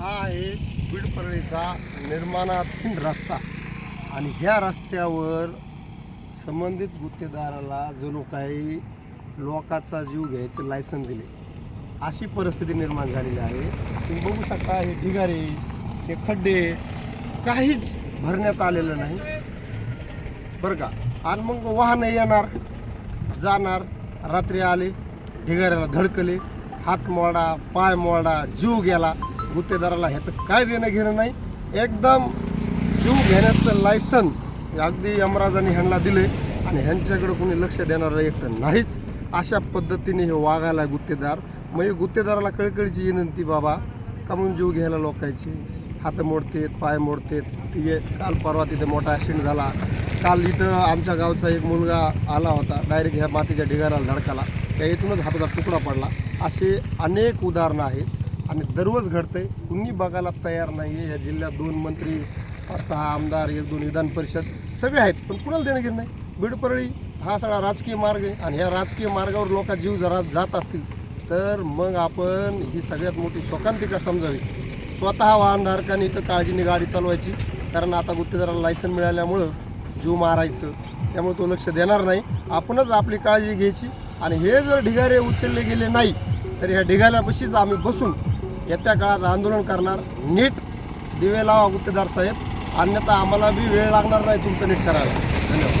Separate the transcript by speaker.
Speaker 1: हा आहे बीडपर्णीचा निर्माणाधीन रस्ता. आणि ह्या रस्त्यावर संबंधित गुत्तेदाराला जणू काही लोकाचा जीव घ्यायचं लायसन दिले. अशी परिस्थिती निर्माण झालेली आहे. तुम्ही बघू शकता हे ढिगारे हे खड्डे काहीच भरण्यात आलेलं नाही. बरं का? आणि मग वाहन येणार जाणार रात्री आले ढिगाऱ्याला धडकले हात मोडा पाय मोडा जीव गेला. गुत्तेदाराला ह्याचं काय देणं घेणं नाही. एकदम जीव घेण्याचं लायसन अगदी यमराजांनी ह्यांना दिले आणि ह्यांच्याकडे कोणी लक्ष देणारं एक तर नाहीच. अशा पद्धतीने हे वागायला गुत्तेदार. म्हणजे गुत्तेदाराला कळकळीची विनंती बाबा का म्हणून जीव घ्यायला लोकायची हात मोडतेत पाय मोडतेत. ठीक आहे काल परवा तिथे मोठा ॲक्सिडेंट झाला. काल इथं आमच्या गावचा एक मुलगा आला होता डायरेक्ट ह्या मातीच्या ढिगाराला धडकाला. त्या इथूनच हाताचा तुकडा पडला. असे अनेक उदाहरणं आहेत. आणि दररोज घडतंय कुणी बघायला तयार नाही आहे या जिल्ह्यात दोन मंत्री पाच सहा आमदार एक दोन विधान परिषद सगळे आहेत पण कुणाला देणं घेणं नाही? बीडपरळी हा सगळा राजकीय मार्ग आहे आणि ह्या राजकीय मार्गावर लोक जीव जरा जात असतील तर मग आपण ही सगळ्यात मोठी शोकांतिका समजावी. स्वतः वाहनधारकांनी इथं काळजीने गाडी चालवायची कारण आता गुत्तेदाराला लायसन मिळाल्यामुळं जीव मारायचं त्यामुळे तो लक्ष देणार नाही. आपणच आपली काळजी घ्यायची आणि हे जर ढिगारे उचलले गेले नाही तर ह्या ढिगाऱ्यापाशीच आम्ही बसून येत्या काळात आंदोलन करणार. नीट दिवे लावा गुत्तेदार साहेब. अन्यथा आम्हाला बी वेळ लागणार नाही तुमचं नीट करायला.